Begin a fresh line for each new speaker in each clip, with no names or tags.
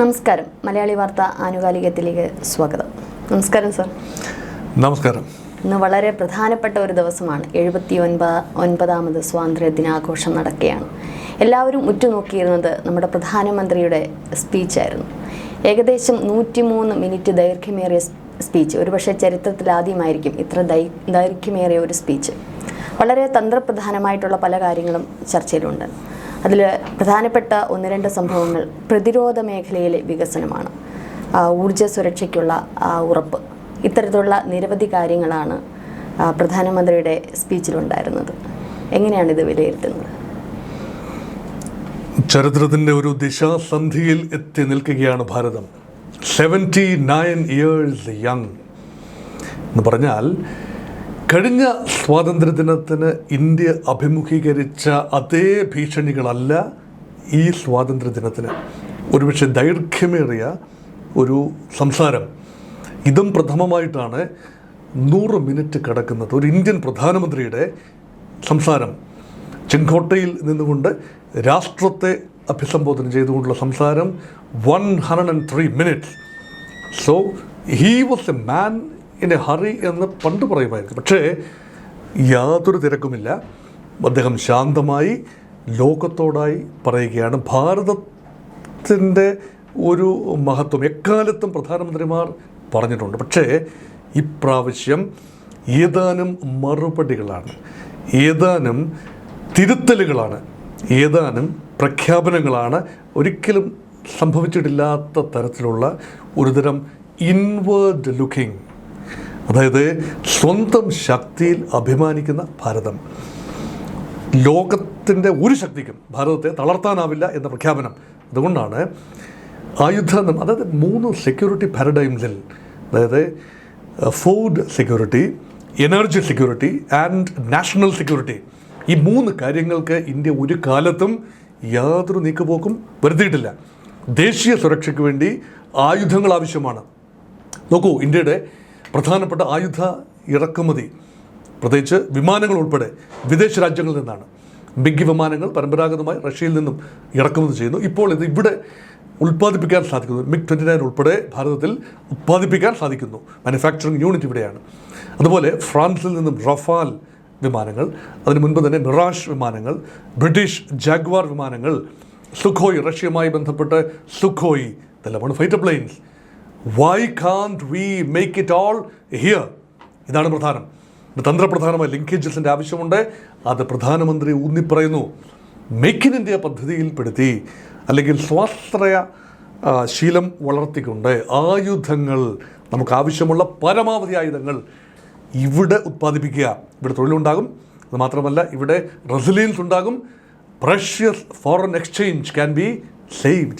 നമസ്കാരം. മലയാളി വാർത്ത ആനുകാലികത്തിലേക്ക് സ്വാഗതം. നമസ്കാരം സർ.
നമസ്കാരം.
ഇന്ന് വളരെ പ്രധാനപ്പെട്ട ഒരു ദിവസമാണ്. എഴുപത്തി ഒൻപത് ഒൻപതാമത് സ്വാതന്ത്ര്യ ദിനാഘോഷം നടക്കുകയാണ്. എല്ലാവരും ഉറ്റുനോക്കിയിരുന്നത് നമ്മുടെ പ്രധാനമന്ത്രിയുടെ സ്പീച്ചായിരുന്നു ഏകദേശം നൂറ്റിമൂന്ന് മിനിറ്റ് ദൈർഘ്യമേറിയ സ്പീച്ച് ഒരുപക്ഷെ ചരിത്രത്തിൽ ആദ്യമായിരിക്കും ഇത്ര ദൈ ദൈർഘ്യമേറിയ ഒരു സ്പീച്ച് വളരെ തന്ത്രപ്രധാനമായിട്ടുള്ള പല കാര്യങ്ങളും ചർച്ചയിലുണ്ട്. അതിൽ പ്രധാനപ്പെട്ട ഒന്ന് രണ്ട് സംഭവങ്ങൾ പ്രതിരോധ മേഖലയിലെ വികസനമാണ്. ഊർജ ഊർജ സുരക്ഷയ്ക്കുള്ള ഉറപ്പ്. ഇത്തരത്തിലുള്ള നിരവധി കാര്യങ്ങളാണ് പ്രധാനമന്ത്രിയുടെ സ്പീച്ചിലുണ്ടായിരുന്നത്. എങ്ങനെയാണ് ഇത് വിലയിരുത്തുന്നത്?
ചരിത്രത്തിന്റെ ഒരു ദിശാസന്ധിയിൽ എത്തി നിൽക്കുകയാണ് Bharatam. Seventy nine years young എന്ന് പറഞ്ഞാൽ കഴിഞ്ഞ സ്വാതന്ത്ര്യ സ്വാതന്ത്ര്യദിനത്തിന് ഇന്ത്യ അഭിമുഖീകരിച്ച അതേ ഭീഷണികളല്ല ഈ സ്വാതന്ത്ര്യ സ്വാതന്ത്ര്യദിനത്തിന്. ഒരുപക്ഷെ ദൈർഘ്യമേറിയ ഒരു സംസാരം. ഇതും പ്രഥമമായിട്ടാണ് നൂറ് മിനിറ്റ് കിടക്കുന്നത് ഒരു ഇന്ത്യൻ പ്രധാനമന്ത്രിയുടെ സംസാരം. ചെങ്കോട്ടയിൽ നിന്നുകൊണ്ട് രാഷ്ട്രത്തെ അഭിസംബോധന ചെയ്തുകൊണ്ടുള്ള സംസാരം one hundred and three minutes so he was a man in hurry എന്ന് പണ്ട് പറയുമായിരുന്നു. പക്ഷേ യാതൊരു തിരക്കുമില്ല. അദ്ദേഹം ശാന്തമായി ലോകത്തോടായി പറയുകയാണ്. ഭാരതത്തിന്റെ ഒരു മഹത്വം എക്കാലത്തും പ്രധാനമന്ത്രിമാർ പറഞ്ഞിട്ടുണ്ട്. പക്ഷേ ഇപ്രാവശ്യം ഏതാനും മറുപടികളാണ്. ഏതാനും തിരുത്തലുകളാണ്. ഏതാനും പ്രഖ്യാപനങ്ങളാണ് ഒരിക്കലും സംഭവിച്ചിട്ടില്ലാത്ത തരത്തിലുള്ള ഒരുതരം ഇൻവേർഡ് ലുക്കിംഗ് അതായത് സ്വന്തം ശക്തിയിൽ അഭിമാനിക്കുന്ന ഭാരതം. ലോകത്തിന്റെ ഒരു ശക്തിക്കും ഭാരതത്തെ തളർത്താനാവില്ല എന്ന പ്രഖ്യാപനം. അതുകൊണ്ടാണ് ആയുധ അതായത് മൂന്ന് സെക്യൂരിറ്റി പാരഡൈംസിൽ അതായത് food security energy security and national security ഈ മൂന്ന് കാര്യങ്ങൾക്ക് ഇന്ത്യ ഒരു കാലത്തും യാതൊരു നീക്കുപോക്കും വരുത്തിയിട്ടില്ല. ദേശീയ സുരക്ഷയ്ക്ക് വേണ്ടി ആയുധങ്ങൾ ആവശ്യമാണ്. നോക്കൂ ഇന്ത്യയുടെ പ്രധാനപ്പെട്ട ആയുധ ഇറക്കുമതി പ്രത്യേകിച്ച് വിമാനങ്ങൾ ഉൾപ്പെടെ വിദേശ രാജ്യങ്ങളിൽ നിന്നാണ്. ബിഗ് വിമാനങ്ങൾ പരമ്പരാഗതമായി റഷ്യയിൽ നിന്നും ഇറക്കുമതി ചെയ്യുന്നു. ഇപ്പോൾ ഇത് ഇവിടെ ഉൽപ്പാദിപ്പിക്കാൻ സാധിക്കുന്നു. മിഗ് ട്വന്റി നയൻ ഉൾപ്പെടെ ഭാരതത്തിൽ ഉൽപ്പാദിപ്പിക്കാൻ സാധിക്കുന്നു. മാനുഫാക്ചറിങ് യൂണിറ്റ് ഇവിടെയാണ്. അതുപോലെ ഫ്രാൻസിൽ നിന്നും റഫാൽ വിമാനങ്ങൾ അതിന് മുൻപ് തന്നെ മിറാഷ് വിമാനങ്ങൾ ബ്രിട്ടീഷ് ജാഗ്വാർ വിമാനങ്ങൾ സുഖോയ് റഷ്യയുമായി ബന്ധപ്പെട്ട് സുഖോയ് ഇതെല്ലാമാണ് fighter planes why can't we make it all here ഇതാണ് പ്രധാനം. തന്ത്രപ്രധാനമായ ലിങ്കേജസിന്റെ ആവശ്യമുണ്ട്. അത് പ്രധാനമന്ത്രി ഊന്നിപ്പറയുന്നു. മേക്ക് ഇൻ ഇന്ത്യ പദ്ധതിയിൽപ്പെടുത്തി അല്ലെങ്കിൽ സ്വാശ്രയ ശീലം വളർത്തിക്കൊണ്ട് ആയുധങ്ങൾ നമുക്ക് ആവശ്യമുള്ള പരമാവധി ആയുധങ്ങൾ ഇവിടെ ഉത്പാദിപ്പിക്കുക. ഇവിടെ തൊഴിലുണ്ടാകും. അത് മാത്രമല്ല ഇവിടെ റെസിലിയൻസ് ഉണ്ടാകും. Precious foreign exchange can be saved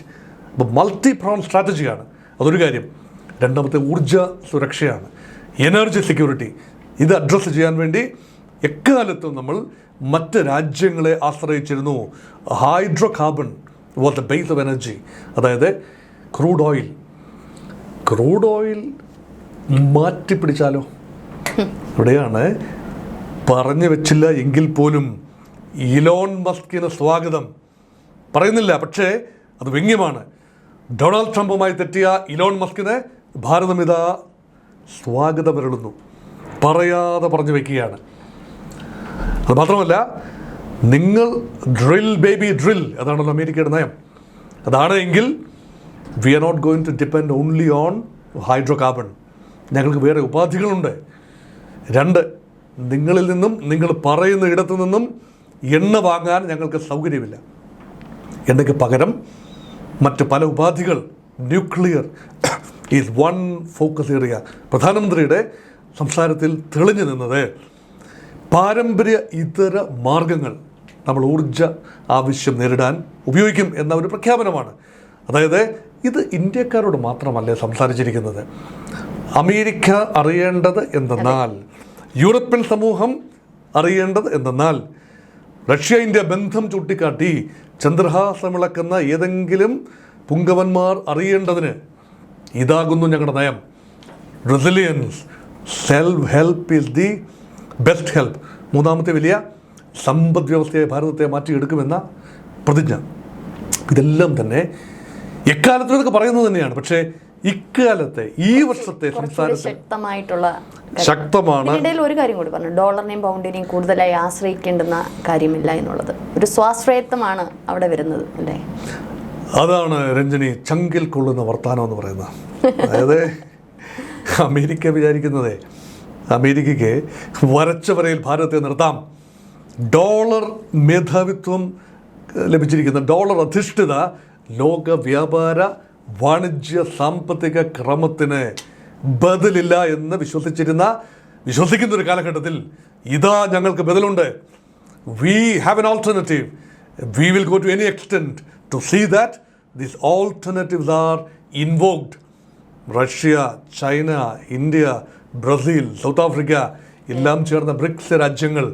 അപ്പോൾ മൾട്ടി പ്രോൺ സ്ട്രാറ്റജിയാണ് അതൊരു കാര്യം. രണ്ടാമത്തെ ഊർജ സുരക്ഷയാണ്. എനർജി സെക്യൂരിറ്റി ഇത് അഡ്രസ്സ് ചെയ്യാൻ വേണ്ടി എക്കാലത്തും നമ്മൾ മറ്റ് രാജ്യങ്ങളെ ആശ്രയിച്ചിരുന്നു. Hydrocarbon was the base of energy അതായത് ക്രൂഡ് ഓയിൽ ക്രൂഡ് ഓയിൽ മാറ്റിപ്പിടിച്ചാലോ ഇവിടെയാണ് പറഞ്ഞു വെച്ചില്ല എങ്കിൽ പോലും ഇലോൺ മസ്കിന് സ്വാഗതം. പറയുന്നില്ല പക്ഷേ അത് വ്യംഗ്യമാണ്. ഡൊണാൾഡ് ട്രംപുമായി തെറ്റിയ ഇലോൺ മസ്കിനെ ഭാരതമിത സ്വാഗതമരുളുന്നു പറയാതെ പറഞ്ഞു വെക്കുകയാണ്. അത് മാത്രമല്ല നിങ്ങൾ ഡ്രിൽ ബേബി ഡ്രിൽ അതാണല്ലോ അമേരിക്കയുടെ നയം. അതാണ് എങ്കിൽ we are not going to depend only on hydrocarbon ഞങ്ങൾക്ക് വേറെ ഉപാധികളുണ്ട്. രണ്ട് നിങ്ങളിൽ നിന്നും നിങ്ങൾ പറയുന്ന ഇടത്തു നിന്നും എണ്ണ വാങ്ങാൻ ഞങ്ങൾക്ക് സൗകര്യമില്ല. എന്നൊക്കെ പകരം? മറ്റ് പല ഉപാധികൾ. ന്യൂക്ലിയർ ഈസ് വൺ ഫോക്കസ് ഏറിയ പ്രധാനമന്ത്രിയുടെ സംസാരത്തിൽ തെളിഞ്ഞു നിന്നത് പാരമ്പര്യ ഇതര മാർഗങ്ങൾ നമ്മൾ ഊർജ ആവശ്യം നേരിടാൻ ഉപയോഗിക്കും എന്ന ഒരു പ്രഖ്യാപനമാണ്. അതായത് ഇത് ഇന്ത്യക്കാരോട് മാത്രമല്ലേ സംസാരിച്ചിരിക്കുന്നത്? അമേരിക്ക അറിയേണ്ടത് എന്തെന്നാൽ യൂറോപ്യൻ സമൂഹം അറിയേണ്ടത് എന്തെന്നാൽ റഷ്യ ഇന്ത്യ ബന്ധം ചൂണ്ടിക്കാട്ടി ചന്ദ്രഹാസമിളക്കുന്ന ഏതെങ്കിലും പുങ്കവന്മാർ അറിയേണ്ടതിന് ഇതാകുന്നു ഞങ്ങളുടെ നയം. Resilience self help is the best help മൂന്നാമത്തെ വലിയ സമ്പദ് വ്യവസ്ഥയെ ഭാരതത്തെ മാറ്റിയെടുക്കുമെന്ന പ്രതിജ്ഞ. ഇതെല്ലാം തന്നെ എക്കാലത്തും ഇതൊക്കെ പറയുന്നത് തന്നെയാണ്. പക്ഷേ ഇക്കാലത്തെ ഈ വർഷത്തെ
ശക്തമായിട്ടുള്ള
ശക്തമാണ്.
ഒരു കാര്യം കൂടി പറഞ്ഞു. ഡോളറിനെയും പൗണ്ടിനെയും കൂടുതലായി ആശ്രയിക്കേണ്ടുന്ന കാര്യമില്ല എന്നുള്ളത്. ഒരു സ്വാശ്രയത്വമാണ് അവിടെ വരുന്നത് അല്ലേ?
അതാണ് രഞ്ജനി ചങ്കിൽ കൊള്ളുന്ന വർത്താനം എന്ന് പറയുന്നത്. അതായത് അമേരിക്ക വിചാരിക്കുന്നതേ അമേരിക്കയ്ക്ക് വരച്ച വരയിൽ ഭാരതത്തെ നിർത്താം. ഡോളർ മേധാവിത്വം ലഭിച്ചിരിക്കുന്ന ഡോളർ അധിഷ്ഠിത ലോക വ്യാപാര വാണിജ്യ സാമ്പത്തിക ക്രമത്തിന് ബദലില്ല എന്ന് വിശ്വസിച്ചിരുന്ന വിശ്വസിക്കുന്ന ഒരു കാലഘട്ടത്തിൽ ഇതാ ഞങ്ങൾക്ക് ബദലുണ്ട് we have an alternative we will go to any extent to see that these alternatives are invoked. Russia China India Brazil South Africa എല്ലാം ചേർന്ന ബ്രിക്സ് രാജ്യങ്ങൾ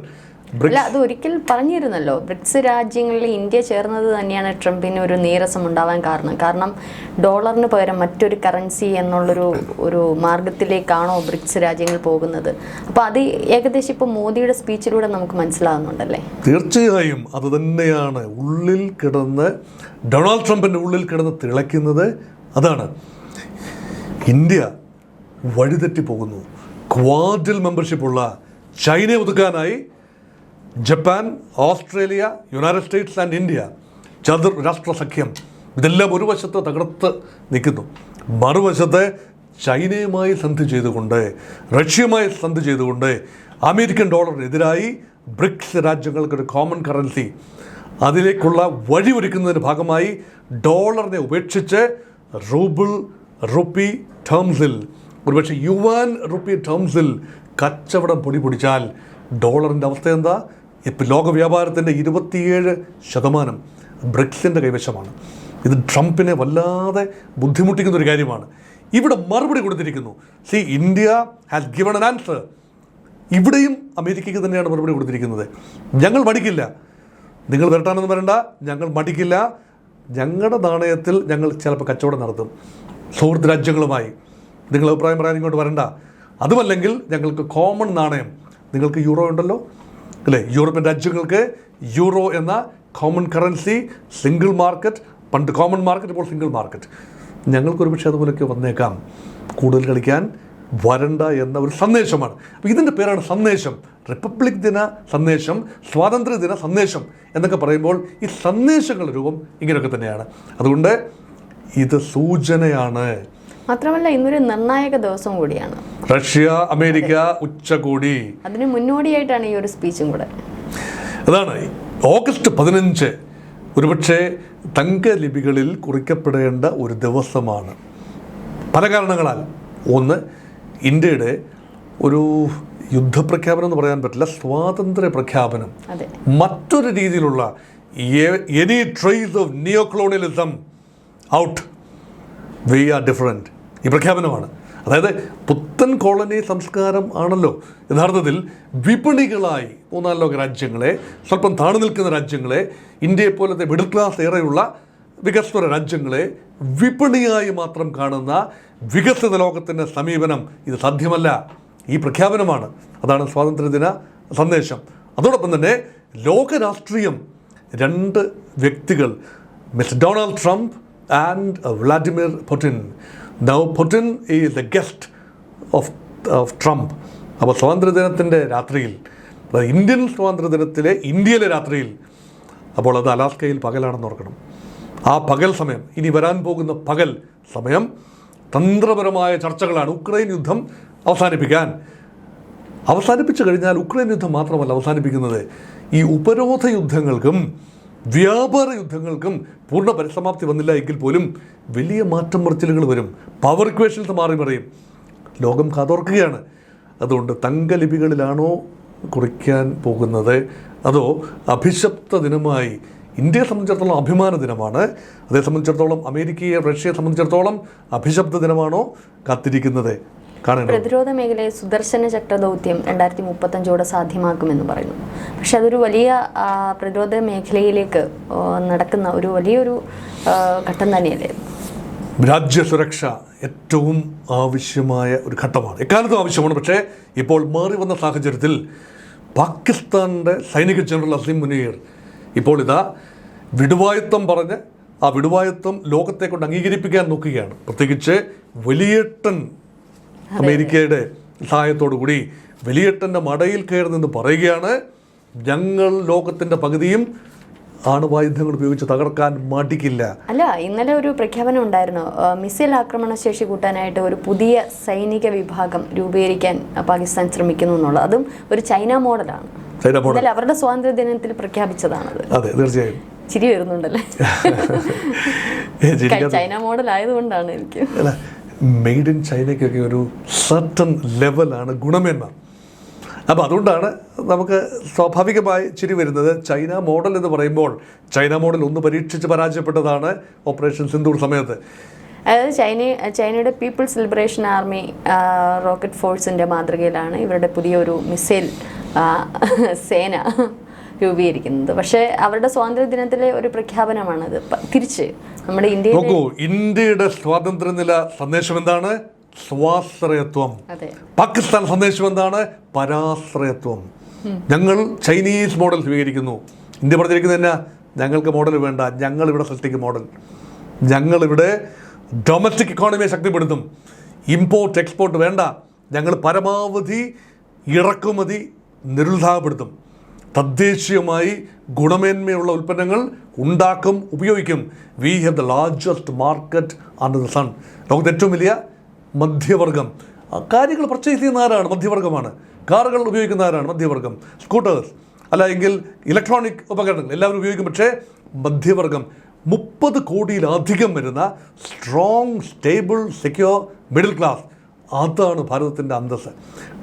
അല്ല അത് ഒരിക്കൽ പറഞ്ഞിരുന്നല്ലോ. ബ്രിക്സ് രാജ്യങ്ങളിൽ ഇന്ത്യ ചേർന്നത് തന്നെയാണ് ട്രംപിന് ഒരു നീരസം ഉണ്ടാവാൻ കാരണം. കാരണം ഡോളറിന് പകരം മറ്റൊരു കറൻസി എന്നുള്ളൊരു ഒരു മാർഗത്തിലേക്കാണോ ബ്രിക്സ് രാജ്യങ്ങൾ പോകുന്നത്. അപ്പോൾ അത് ഏകദേശം ഇപ്പോൾ മോദിയുടെ സ്പീച്ചിലൂടെ നമുക്ക് മനസ്സിലാകുന്നുണ്ടല്ലേ
തീർച്ചയായും അത് തന്നെയാണ്. ഉള്ളിൽ കിടന്ന് ഡൊണാൾഡ് ട്രംപിന്റെ ഉള്ളിൽ കിടന്ന് തിളയ്ക്കുന്നത് അതാണ്. ഇന്ത്യ വഴിതെറ്റി പോകുന്നു. ക്വാഡിൽ മെമ്പർഷിപ്പുള്ള ചൈനയെ ഒതുക്കാനായി Japan Australia United States and India Chatur രാഷ്ട്ര സഖ്യം ഇതെല്ലാം ഒരു വശത്ത് തകർത്ത് നിൽക്കുന്നു. മറുവശത്ത് ചൈനയുമായി സന്ധി ചെയ്തുകൊണ്ട് റഷ്യയുമായി സന്ധി ചെയ്തുകൊണ്ട് അമേരിക്കൻ ഡോളറിനെതിരായി ബ്രിക്സ് രാജ്യങ്ങൾക്കൊരു കോമൺ കറൻസി അതിലേക്കുള്ള വഴി ഒരുക്കുന്നതിന്റെ ഭാഗമായി ഡോളറിനെ ഉപേക്ഷിച്ച് റൂബിൾ റുപ്പി ടേംസിൽ. ഒരുപക്ഷെ യുവാൻ റുപ്പി ടേംസിൽ കച്ചവടം പൊടി പൊടിച്ചാൽ ഡോളറിന്റെ അവസ്ഥ എന്താ? ഇപ്പം ലോക വ്യാപാരത്തിന്റെ ഇരുപത്തിയേഴ് ശതമാനം ബ്രിക്സിന്റെ കൈവശമാണ്. ഇത് ട്രംപിനെ വല്ലാതെ ബുദ്ധിമുട്ടിക്കുന്ന ഒരു കാര്യമാണ്. ഇവിടെ മറുപടി കൊടുത്തിരിക്കുന്നു. See India has given an answer ഇവിടെയും അമേരിക്കയ്ക്ക് തന്നെയാണ് മറുപടി കൊടുത്തിരിക്കുന്നത്. ഞങ്ങൾ മടിക്കില്ല. നിങ്ങൾ വരട്ടാണെന്ന് വരണ്ട. ഞങ്ങൾ മടിക്കില്ല. ഞങ്ങളുടെ നാണയത്തിൽ ഞങ്ങൾ ചിലപ്പോൾ കച്ചവടം നടത്തും. സുഹൃത്ത് രാജ്യങ്ങളുമായി. നിങ്ങൾ അഭിപ്രായം പറയാൻ ഇങ്ങോട്ട് വരണ്ട. അതുമല്ലെങ്കിൽ ഞങ്ങൾക്ക് കോമൺ നാണയം. നിങ്ങൾക്ക് യൂറോ ഉണ്ടല്ലോ. അല്ലേ? യൂറോപ്യൻ രാജ്യങ്ങൾക്ക് യൂറോ എന്ന കോമൺ കറൻസി സിംഗിൾ മാർക്കറ്റ് പണ്ട് കോമൺ മാർക്കറ്റ് ഇപ്പോൾ സിംഗിൾ മാർക്കറ്റ് ഞങ്ങൾക്ക് ഒരുപക്ഷെ അതുപോലെയൊക്കെ വന്നേക്കാം. കൂടുതൽ കളിക്കാൻ വരണ്ട എന്ന ഒരു സന്ദേശമാണ്. അപ്പോൾ ഇതിന്റെ പേരാണ് സന്ദേശം. റിപ്പബ്ലിക് ദിന സന്ദേശം സ്വാതന്ത്ര്യദിന സന്ദേശം എന്നൊക്കെ പറയുമ്പോൾ ഈ സന്ദേശങ്ങളുടെ രൂപം ഇങ്ങനെയൊക്കെ തന്നെയാണ്. അതുകൊണ്ട് ഇത് സൂചനയാണ്.
മാത്രമല്ല ഇന്നൊരു നിർണായക ദിവസം കൂടിയാണ്.
റഷ്യ അമേരിക്ക ഉച്ചകൂടി.
അതിന് മുന്നോടിയായിട്ടാണ് ഈ ഒരു സ്പീച്ചും കൂടെ.
അതാണ് ഓഗസ്റ്റ് പതിനഞ്ച് ഒരുപക്ഷെ തങ്കലിപികളിൽ കുറിക്കപ്പെടേണ്ട ഒരു ദിവസമാണ്. പല കാരണങ്ങളാൽ. ഒന്ന് ഇന്ത്യയുടെ ഒരു യുദ്ധപ്രഖ്യാപനം എന്ന് പറയാൻ പറ്റില്ല സ്വാതന്ത്ര്യ പ്രഖ്യാപനം. മറ്റൊരു രീതിയിലുള്ള any trace of neo colonialism out we are different ഈ പ്രഖ്യാപനമാണ്. അതായത് പുത്തൻ കോളനി സംസ്കാരം ആണല്ലോ. യഥാർത്ഥത്തിൽ വിപണികളായി മൂന്നാൽ ലോക രാജ്യങ്ങളെ സ്വല്പം താണു നിൽക്കുന്ന രാജ്യങ്ങളെ ഇന്ത്യയെ പോലത്തെ മിഡിൽ ക്ലാസ് ഏറെയുള്ള വികസ്വര രാജ്യങ്ങളെ വിപണിയായി മാത്രം കാണുന്ന വികസിത ലോകത്തിന്റെ സമീപനം ഇത് സാധ്യമല്ല. ഈ പ്രഖ്യാപനമാണ്. അതാണ് സ്വാതന്ത്ര്യദിന സന്ദേശം. അതോടൊപ്പം തന്നെ ലോക രാഷ്ട്രീയം രണ്ട് വ്യക്തികൾ mister Donald Trump and Vladimir Putin. Now Putin is the guest of of Trump അപ്പോൾ സ്വാതന്ത്ര്യദിനത്തിന്റെ രാത്രിയിൽ ഇന്ത്യൻ സ്വാതന്ത്ര്യദിനത്തിലെ ഇന്ത്യയിലെ രാത്രിയിൽ അപ്പോൾ അത് അലാസ്കയിൽ പകലാണെന്ന് ഓർക്കണം. ആ പകൽ സമയം ഇനി വരാൻ പോകുന്ന പകൽ സമയം തന്ത്രപരമായ ചർച്ചകളാണ് ഉക്രൈൻ യുദ്ധം അവസാനിപ്പിക്കാൻ. അവസാനിപ്പിച്ചു കഴിഞ്ഞാൽ ഉക്രൈൻ യുദ്ധം മാത്രമല്ല അവസാനിപ്പിക്കുന്നത് ഈ ഉപരോധ യുദ്ധങ്ങൾക്കും വ്യാപാര യുദ്ധങ്ങൾക്കും പൂർണ പരിസമാപ്തി വന്നില്ല എങ്കിൽ പോലും വലിയ മാറ്റം മറിച്ചിലുകൾ വരും. പവർ ഇക്വേഷൻസ് മാറി മറിയും. ലോകം കാതോർക്കുകയാണ്. അതുകൊണ്ട് തങ്കലിപികളിലാണോ കുറിക്കാൻ പോകുന്നത്? അതോ അഭിശപ്ത ദിനമായി ഇന്ത്യയെ സംബന്ധിച്ചിടത്തോളം അഭിമാന ദിനമാണ്? അതേ സംബന്ധിച്ചിടത്തോളം അമേരിക്കയെ റഷ്യയെ സംബന്ധിച്ചിടത്തോളം അഭിശബ്ദ ദിനമാണോ കാത്തിരിക്കുന്നത്?
പ്രതിരോധ മേഖലയെ സുദർശന ചക്ര ദൗത്യം രണ്ടായിരത്തി മുപ്പത്തഞ്ചോടെ സാധ്യമാക്കുമെന്ന് പറയുന്നു. പക്ഷെ അതൊരു വലിയ പ്രതിരോധ മേഖലയിലേക്ക് നടക്കുന്ന ഒരു വലിയൊരു ഘട്ടം തന്നെയല്ലേ?
രാജ്യ സുരക്ഷ ഏറ്റവും ആവശ്യമായ ഒരു ഘട്ടമാണ്. എക്കാലത്തും ആവശ്യമാണ്. പക്ഷേ ഇപ്പോൾ മാറി വന്ന സാഹചര്യത്തിൽ പാകിസ്ഥാന്റെ സൈനിക ജനറൽ അസീം മുനീർ ഇപ്പോൾ ഇതാ വിടുവായുത്തം പറഞ്ഞ് ആ വിടുവായത്വം ലോകത്തെ കൊണ്ട് അംഗീകരിപ്പിക്കാൻ നോക്കുകയാണ്. പ്രത്യേകിച്ച് വലിയേട്ടൻ അമേരിക്കയുടെ സഹായത്തോടു കൂടി വലിയട്ടന്റെ മടയിൽ കയറി നിന്ന് പറയുകയാണ് ഞങ്ങൾ ലോകത്തിന്റെ പകുതിയും ആണുവായുധങ്ങൾ ഉപയോഗിച്ച് തകർക്കാൻ മടിക്കില്ല.
അല്ല ഇന്നലെ ഒരു പ്രഖ്യാപനം ഉണ്ടായിരുന്നു. മിസൈൽ ആക്രമണ ശേഷി കൂട്ടാനായിട്ട് ഒരു പുതിയ സൈനിക വിഭാഗം രൂപീകരിക്കാൻ പാകിസ്ഥാൻ ശ്രമിക്കുന്നു എന്നുള്ളത്. അതും ഒരു ചൈന മോഡലാണ്. ഇന്നലെ അവരുടെ സ്വാതന്ത്ര്യ ദിനത്തിൽ പ്രഖ്യാപിച്ചതാണത്.
അതെ തീർച്ചയായും.
ചിരി വരുന്നുണ്ടല്ലേ? ചൈന മോഡൽ ആയതുകൊണ്ടാണ് എനിക്ക്.
മെയ്ഡ് ഇൻ ചൈനയ്ക്കൊക്കെ ഒരു സർട്ടൺ ലെവലാണ് ഗുണമേന്മ. അപ്പോൾ അതുകൊണ്ടാണ് നമുക്ക് സ്വാഭാവികമായി ചിരി വരുന്നത്. ചൈന മോഡൽ എന്ന് പറയുമ്പോൾ ചൈന മോഡൽ ഒന്ന് പരീക്ഷിച്ച് പരാജയപ്പെട്ടതാണ് ഓപ്പറേഷൻ സിന്ദൂർ സമയത്ത്.
അതായത് ചൈന ചൈനയുടെ പീപ്പിൾസ് ലിബറേഷൻ ആർമി റോക്കറ്റ് ഫോഴ്സിന്റെ മാതൃകയിലാണ് ഇവരുടെ പുതിയൊരു മിസൈൽ സേന രൂപീകരിക്കുന്നത്. പക്ഷേ അവരുടെ സ്വാതന്ത്ര്യ ദിനത്തിലെ ഒരു പ്രഖ്യാപനമാണത്. തിരിച്ച് നമ്മുടെ
ഇന്ത്യ ഇന്ത്യയുടെ സ്വാതന്ത്ര്യനില സന്ദേശം എന്താണ് സ്വാശ്രയത്വം പാകിസ്ഥാൻ സന്ദേശം എന്താണ് പരാശ്രയത്വം ഞങ്ങൾ ചൈനീസ് മോഡൽ സ്വീകരിക്കുന്നു. ഇന്ത്യ പറഞ്ഞിരിക്കുന്നത് തന്നെ ഞങ്ങൾക്ക് മോഡൽ വേണ്ട. ഞങ്ങൾ ഇവിടെ സൃഷ്ടിക്കും മോഡൽ. ഞങ്ങൾ ഇവിടെ ഡൊമസ്റ്റിക് ഇക്കോണമിയെ ശക്തിപ്പെടുത്തും. ഇമ്പോർട്ട് എക്സ്പോർട്ട് വേണ്ട. ഞങ്ങൾ പരമാവധി ഇറക്കുമതി നിരുത്സാഹപ്പെടുത്തും. തദ്ദേശീയമായി ഗുണമേന്മയുള്ള ഉൽപ്പന്നങ്ങൾ ഉണ്ടാക്കും ഉപയോഗിക്കും. We have the largest market under the sun ലോകത്തെ ഏറ്റവും വലിയ മധ്യവർഗം. കാര്യങ്ങൾ പർച്ചേസ് ചെയ്യുന്ന ആരാണ്? മധ്യവർഗമാണ്. കാറുകൾ ഉപയോഗിക്കുന്ന ആരാണ്? മധ്യവർഗം. സ്കൂട്ടേഴ്സ് അല്ല എങ്കിൽ ഇലക്ട്രോണിക് ഉപകരണങ്ങൾ. എല്ലാവരും ഉപയോഗിക്കും പക്ഷേ മധ്യവർഗം. മുപ്പത് കോടിയിലധികം വരുന്ന strong stable secure middle class അതാണ് ഭാരതത്തിന്റെ അന്തസ്സ്.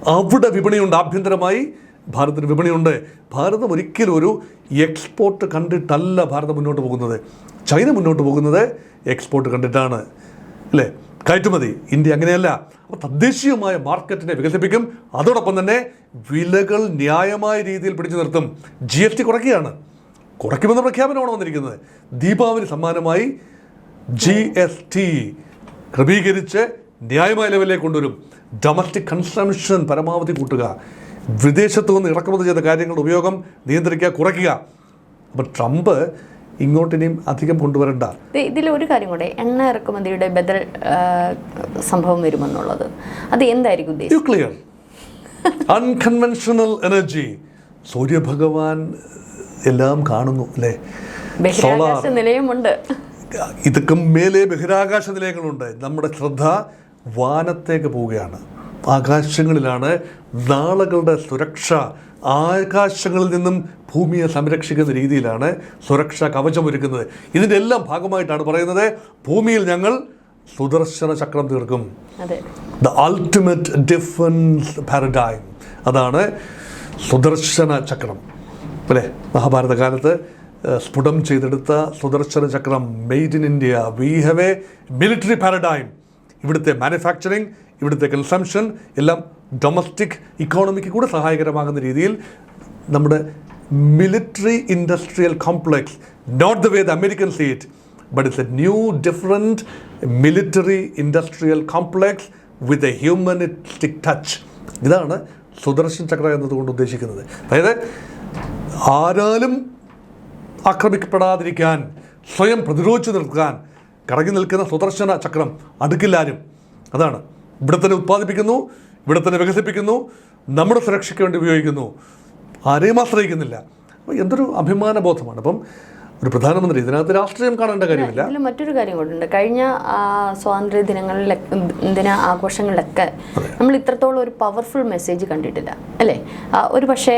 അവിടെ വിപണിയുണ്ട്. ആഭ്യന്തരമായി ഭാരതത്തിന് വിപണിയുണ്ട്. ഭാരതം ഒരിക്കലും ഒരു എക്സ്പോർട്ട് കണ്ടിട്ടല്ല ഭാരതം മുന്നോട്ട് പോകുന്നത്. ചൈന മുന്നോട്ട് പോകുന്നത് എക്സ്പോർട്ട് കണ്ടിട്ടാണ്. അല്ലേ? കയറ്റുമതി. ഇന്ത്യ അങ്ങനെയല്ല. അപ്പോൾ തദ്ദേശീയമായ മാർക്കറ്റിനെ വികസിപ്പിക്കും. അതോടൊപ്പം തന്നെ വിലകൾ ന്യായമായ രീതിയിൽ പിടിച്ചു നിർത്തും. ജി എസ് ടി കുറയ്ക്കുകയാണ്. കുറയ്ക്കുമെന്ന പ്രഖ്യാപനമാണ് വന്നിരിക്കുന്നത്. ദീപാവലി സമ്മാനമായി ജി എസ് ടി ക്രമീകരിച്ച് ന്യായമായ ലെവലിലേക്ക് കൊണ്ടുവരും. ഡൊമസ്റ്റിക് കൺസംഷൻ പരമാവധി കൂട്ടുക. വിദേശത്തു നിന്ന് ഇറക്കുമതി ചെയ്ത കാര്യങ്ങളുടെ ഉപയോഗം നിയന്ത്രിക്കുക കുറയ്ക്കുക. അപ്പോൾ ട്രംപ് ഇങ്ങോട്ട് ഇനിയും അധികം കൊണ്ടുവരണ്ട.
ഇതിൽ ഒരു കാര്യം കൂടെ എണ്ണ ഇറക്കുമതിയുടെ ബദൽ സംഭവം വരുമെന്നുള്ളത്. അത് എന്തായിരിക്കും
ന്യൂക്ലിയർ അൺകൺവെൻഷണൽ എനർജി സൂര്യഭഗവാൻ എല്ലാം കാണുന്നു അല്ലേ?
ബഹിരാകാശ നിലയമുണ്ട്.
ഇതൊക്കെ മേലെ ബഹിരാകാശ നിലയങ്ങളുണ്ട്. നമ്മുടെ ശ്രദ്ധ വാനത്തേക്ക് പോവുകയാണ്. ആകാശങ്ങളിലാണ് നാളുകളുടെ സുരക്ഷ. ആകാശങ്ങളിൽ നിന്നും ഭൂമിയെ സംരക്ഷിക്കുന്ന രീതിയിലാണ് സുരക്ഷാ കവചമൊരുക്കുന്നത്. ഇതിന്റെ എല്ലാം ഭാഗമായിട്ടാണ് പറയുന്നത് ഭൂമിയിൽ ഞങ്ങൾ സുദർശന ചക്രം തീർക്കും. ദ അൾട്ടിമേറ്റ് ഡിഫൻസ് പാരഡൈം അതാണ് സുദർശന ചക്രം. അല്ലേ? മഹാഭാരത കാലത്ത് സ്ഫുടം ചെയ്തെടുത്ത Sudarshana Chakram made in India we have a military paradigm ഇവിടുത്തെ മാനുഫാക്ചറിങ് ഇവിടുത്തെ കൺസംഷൻ എല്ലാം ഡൊമസ്റ്റിക് ഇക്കോണമിക്ക് കൂടെ സഹായകരമാകുന്ന രീതിയിൽ നമ്മുടെ military industrial complex not the way the American seat but it's a new different military industrial complex with a humanistic touch ഇതാണ് സുദർശൻ ചക്ര എന്നതുകൊണ്ട് ഉദ്ദേശിക്കുന്നത്. അതായത് ആരാലും ആക്രമിക്കപ്പെടാതിരിക്കാൻ സ്വയം പ്രതിരോധിച്ചു നിൽക്കാൻ കറങ്ങി നിൽക്കുന്ന സുദർശന ചക്രം അടുക്കില്ലാരും. അതാണ് ഇവിടെ തന്നെ ഉത്പാദിപ്പിക്കുന്നു ഇവിടെ തന്നെ വികസിപ്പിക്കുന്നു നമ്മുടെ സുരക്ഷയ്ക്ക് വേണ്ടി ഉപയോഗിക്കുന്നു. ആരെയും ആശ്രയിക്കുന്നില്ല. അപ്പോൾ എന്തൊരു അഭിമാന ബോധമാണ് അപ്പം ഒരു പ്രധാനമന്ത്രി ഇതിനകത്ത് രാഷ്ട്രീയം കാണേണ്ട കാര്യമില്ല.
ഇതിൽ മറ്റൊരു കാര്യം കൂടിയുണ്ട് കഴിഞ്ഞ സ്വാതന്ത്ര്യ ദിനങ്ങളിലെ ദിന ആഘോഷങ്ങളിലൊക്കെ നമ്മൾ ഇത്രത്തോളം ഒരു പവർഫുൾ മെസ്സേജ് കണ്ടിട്ടില്ല അല്ലേ? ഒരു പക്ഷേ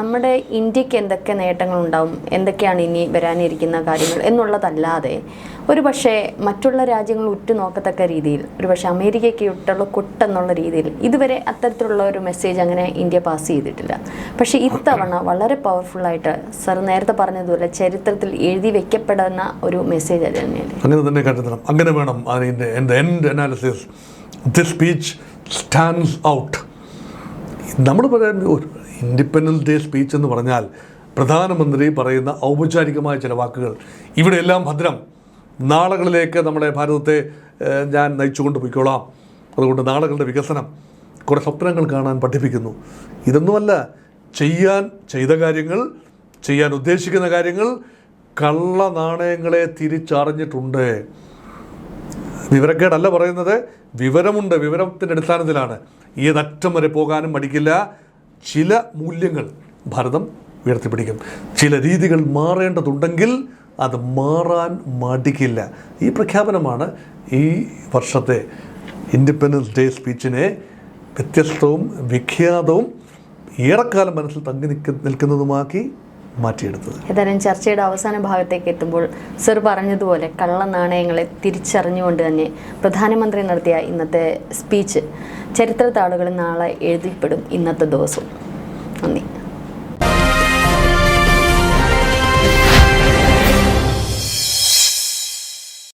നമ്മുടെ ഇന്ത്യയ്ക്ക് എന്തൊക്കെ നേട്ടങ്ങളുണ്ടാവും എന്തൊക്കെയാണ് ഇനി വരാനിരിക്കുന്ന കാര്യങ്ങൾ എന്നുള്ളതല്ലാതെ ഒരു പക്ഷേ മറ്റുള്ള രാജ്യങ്ങൾ ഉറ്റുനോക്കത്തക്ക രീതിയിൽ ഒരു പക്ഷേ അമേരിക്കയ്ക്ക് ഇട്ടുള്ള കൊട്ടെന്നുള്ള രീതിയിൽ ഇതുവരെ അത്തരത്തിലുള്ള ഒരു മെസ്സേജ് അങ്ങനെ ഇന്ത്യ പാസ് ചെയ്തിട്ടില്ല. പക്ഷേ ഇത്തവണ വളരെ പവർഫുള്ളായിട്ട് സർ നേരത്തെ പറഞ്ഞതുപോലെ ചരിത്രത്തിൽ എഴുതി വെക്കപ്പെടുന്ന ഒരു മെസ്സേജ് അത് തന്നെയാണ്.
അങ്ങനെ തന്നെ അങ്ങനെ വേണം അതിന്റെ end analysis this speech stands out നമ്മൾ പറയാൻ ഇൻഡിപെൻഡൻസ് ഡേ സ്പീച്ച് എന്ന് പറഞ്ഞാൽ പ്രധാനമന്ത്രി പറയുന്ന ഔപചാരികമായ ചില വാക്കുകൾ. ഇവിടെയെല്ലാം ഭദ്രം. നാളുകളിലേക്ക് നമ്മുടെ ഭാരതത്തെ ഞാൻ നയിച്ചുകൊണ്ട് പോയിക്കോളാം. അതുകൊണ്ട് നാളുകളുടെ വികസനം കുറേ സ്വപ്നങ്ങൾ കാണാൻ പഠിപ്പിക്കുന്നു. ഇതൊന്നുമല്ല ചെയ്യാൻ ചെയ്ത കാര്യങ്ങൾ ചെയ്യാൻ ഉദ്ദേശിക്കുന്ന കാര്യങ്ങൾ കള്ള നാണയങ്ങളെ തിരിച്ചറിഞ്ഞിട്ടുണ്ട്. വിവരക്കേടല്ല പറയുന്നത് വിവരമുണ്ട് വിവരത്തിന്റെ അടിസ്ഥാനത്തിലാണ്. ഏതറ്റം വരെ പോകാനും മടിക്കില്ല. ചില മൂല്യങ്ങൾ ഭാരതം ഉയർത്തിപ്പിടിക്കും. ചില രീതികൾ മാറേണ്ടതുണ്ടെങ്കിൽ അത് മാറാൻ മടിക്കില്ല. ഈ പ്രഖ്യാപനമാണ് ഈ വർഷത്തെ ഇൻഡിപെൻഡൻസ് ഡേ സ്പീച്ചിനെ വ്യത്യസ്തവും വിഖ്യാതവും ഏറെക്കാലം മനസ്സിൽ തങ്ങി നിൽക്ക നിൽക്കുന്നതുമാക്കി മാറ്റിയെടുത്തത്.
ഏതായാലും ചർച്ചയുടെ അവസാന ഭാഗത്തേക്ക് എത്തുമ്പോൾ സർ പറഞ്ഞതുപോലെ കള്ള നാണയങ്ങളെ തിരിച്ചറിഞ്ഞുകൊണ്ട് തന്നെ പ്രധാനമന്ത്രി നടത്തിയ ഇന്നത്തെ സ്പീച്ച് ചരിത്ര താളുകളിൽ നാളെ എഴുതിപ്പെടും ഇന്നത്തെ ദിവസം.